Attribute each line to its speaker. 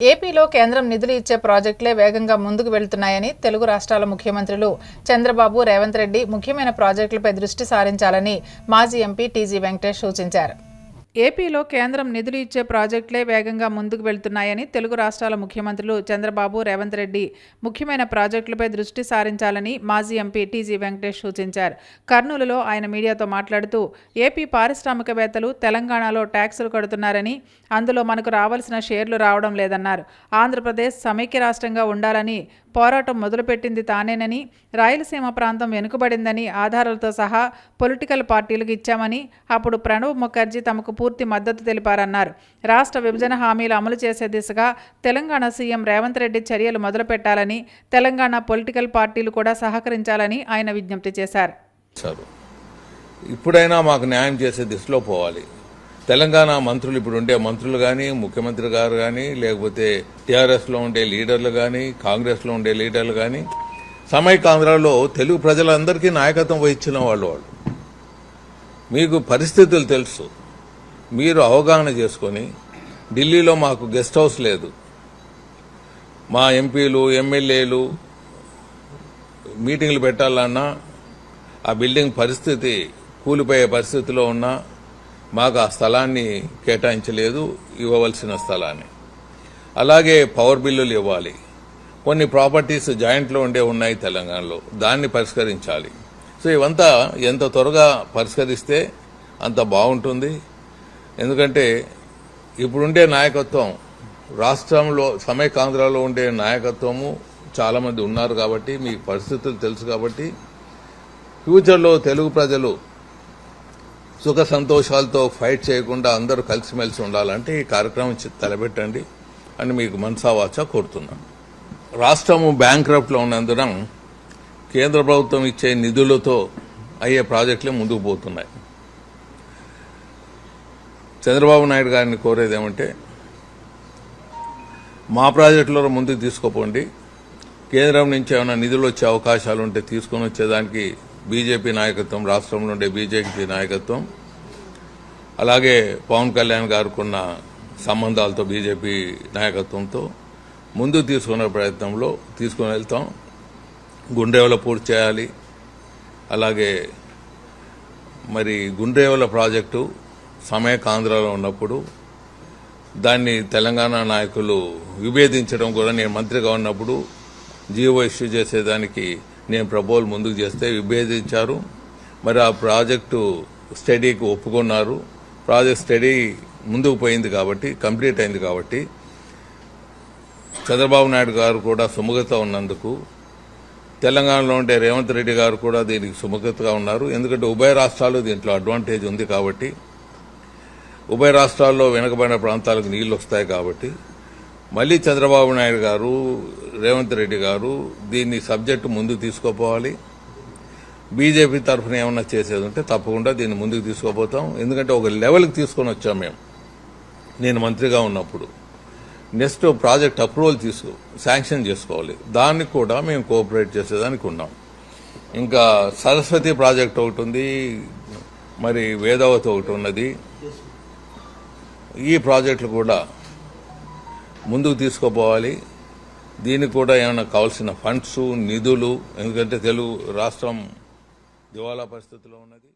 Speaker 1: ఏపీలో కేంద్రం నిధులు ఇచ్చే ప్రాజెక్టులే వేగంగా ముందుకు వెళ్తున్నాయని తెలుగు రాష్ట్రాల ముఖ్యమంత్రులు చంద్రబాబు రేవంత్ రెడ్డి ముఖ్యమైన ప్రాజెక్టులపై దృష్టి సారించాలని మాజీ ఎంపీ టీజీ వెంకటేష్ సూచించారు. ఏపీలో కేంద్రం నిధులు ఇచ్చే ప్రాజెక్టులే వేగంగా ముందుకు వెళ్తున్నాయని తెలుగు రాష్ట్రాల ముఖ్యమంత్రులు చంద్రబాబు రేవంత్ రెడ్డి ముఖ్యమైన ప్రాజెక్టులపై దృష్టి సారించాలని మాజీ ఎంపీ టీజీ వెంకటేష్ సూచించారు. కర్నూలులో ఆయన మీడియాతో మాట్లాడుతూ ఏపీ పారిశ్రామికవేత్తలు తెలంగాణలో ట్యాక్సులు కడుతున్నారని అందులో మనకు రావాల్సిన షేర్లు రావడం లేదన్నారు. ఆంధ్రప్రదేశ్ సమైక్య రాష్ట్రంగా ఉండాలని పోరాటం మొదలుపెట్టింది తానేనని రాయలసీమ ప్రాంతం వెనుకబడిందని ఆధారాలతో సహా పొలిటికల్ పార్టీలకు ఇచ్చామని అప్పుడు ప్రణబ్ ముఖర్జీ తమకు పూర్తి మద్దతు తెలిపారన్నారు. రాష్ట్ర విభజన హామీలు అమలు చేసే దిశగా తెలంగాణ సీఎం రేవంత్ రెడ్డి చర్యలు మొదలుపెట్టాలని తెలంగాణ పొలిటికల్ పార్టీలు కూడా సహకరించాలని ఆయన విజ్ఞప్తి చేశారు.
Speaker 2: ఇప్పుడైనా మాకు న్యాయం చేసే దిశలో పోవాలి. తెలంగాణ మంత్రులు ఇప్పుడు ఉండే మంత్రులు కానీ ముఖ్యమంత్రి గారు కానీ లేకపోతే టీఆర్ఎస్లో ఉండే లీడర్లు కానీ కాంగ్రెస్లో ఉండే లీడర్లు కానీ సమైకాంధ్రలో తెలుగు ప్రజలందరికీ నాయకత్వం వహించిన వాళ్ళు వాళ్ళు. మీకు పరిస్థితులు తెలుసు. మీరు అవగాహన చేసుకొని ఢిల్లీలో మాకు గెస్ట్ హౌస్ లేదు. మా ఎంపీలు ఎమ్మెల్యేలు మీటింగ్లు పెట్టాలన్నా ఆ బిల్డింగ్ పరిస్థితి కూలిపోయే పరిస్థితిలో ఉన్నా మాకు ఆ స్థలాన్ని కేటాయించలేదు ఇవ్వవలసిన స్థలాన్ని. అలాగే పవర్ బిల్లులు ఇవ్వాలి. కొన్ని ప్రాపర్టీస్ జాయింట్లో ఉండే ఉన్నాయి తెలంగాణలో దాన్ని పరిష్కరించాలి. సో ఇవంతా ఎంత త్వరగా పరిష్కరిస్తే అంత బాగుంటుంది. ఎందుకంటే ఇప్పుడుండే నాయకత్వం రాష్ట్రంలో సమైకాంధ్రలో ఉండే నాయకత్వము చాలామంది ఉన్నారు కాబట్టి మీ పరిస్థితులు తెలుసు కాబట్టి ఫ్యూచర్లో తెలుగు ప్రజలు సుఖ సంతోషాలతో ఫైట్ చేయకుండా అందరూ కలిసిమెలిసి ఉండాలంటే ఈ కార్యక్రమం తలపెట్టండి అని మీకు మనసావాచ కోరుతున్నాను. రాష్ట్రము బ్యాంక్రప్ట్లో ఉన్నందున కేంద్ర ప్రభుత్వం ఇచ్చే నిధులతో అయ్యే ప్రాజెక్టులే ముందుకు పోతున్నాయి. చంద్రబాబు నాయుడు గారిని కోరేది ఏమంటే మా ప్రాజెక్టులో ముందుకు తీసుకుపోండి. కేంద్రం నుంచి ఏమైనా నిధులు వచ్చే అవకాశాలు ఉంటే తీసుకొని వచ్చేదానికి బీజేపీ నాయకత్వం రాష్ట్రంలో ఉండే బీజేపీ నాయకత్వం అలాగే పవన్ కళ్యాణ్ గారుకున్న సంబంధాలతో బీజేపీ నాయకత్వంతో ముందుకు తీసుకునే ప్రయత్నంలో తీసుకుని వెళ్తాం. గుండ్రేవల పూర్తి చేయాలి. అలాగే మరి గుండ్రేవల ప్రాజెక్టు సమయకాంధ్రలో ఉన్నప్పుడు దాన్ని తెలంగాణ నాయకులు విభేదించడం కూడా నేను మంత్రిగా ఉన్నప్పుడు జీవో ఇష్యూ చేసేదానికి నేను ప్రపోజల్ ముందుకు చేస్తే విభేదించారు. మరి ఆ ప్రాజెక్టు స్టడీకి ఒప్పుకున్నారు. ప్రాజెక్ట్ స్టడీ ముందుకు పోయింది కాబట్టి కంప్లీట్ అయింది కాబట్టి చంద్రబాబు నాయుడు గారు కూడా సుముఖత ఉన్నందుకు తెలంగాణలో ఉండే రేవంత్ రెడ్డి గారు కూడా దీనికి సుముఖతగా ఉన్నారు. ఎందుకంటే ఉభయ రాష్ట్రాలు దీంట్లో అడ్వాంటేజ్ ఉంది కాబట్టి ఉభయ రాష్ట్రాల్లో వెనుకబడిన ప్రాంతాలకు నీళ్ళు వస్తాయి కాబట్టి మళ్ళీ చంద్రబాబు నాయుడు గారు రేవంత్ రెడ్డి గారు దీన్ని సబ్జెక్టు ముందుకు తీసుకోపోవాలి. బీజేపీ తరఫున ఏమన్నా చేసేది ఉంటే తప్పకుండా దీన్ని ముందుకు తీసుకోపోతాం. ఎందుకంటే ఒక లెవెల్కి తీసుకొని వచ్చాం మేము. నేను మంత్రిగా ఉన్నప్పుడు. నెక్స్ట్ ప్రాజెక్ట్ అప్రూవల్ తీసుకో శాంక్షన్ చేసుకోవాలి. దానికి కూడా మేము కోఆపరేట్ చేసేదానికి ఉన్నాం. ఇంకా సరస్వతి ప్రాజెక్ట్ ఒకటి ఉంది. మరి వేదావతి ఒకటి ఉన్నది. ఈ ప్రాజెక్టులు కూడా ముందుకు తీసుకుపోవాలి. దీనికి కూడా ఏమైనా కావాల్సిన ఫండ్స్ నిధులు ఎందుకంటే తెలుగు రాష్ట్రం దివాలా పరిస్థితిలో ఉన్నది.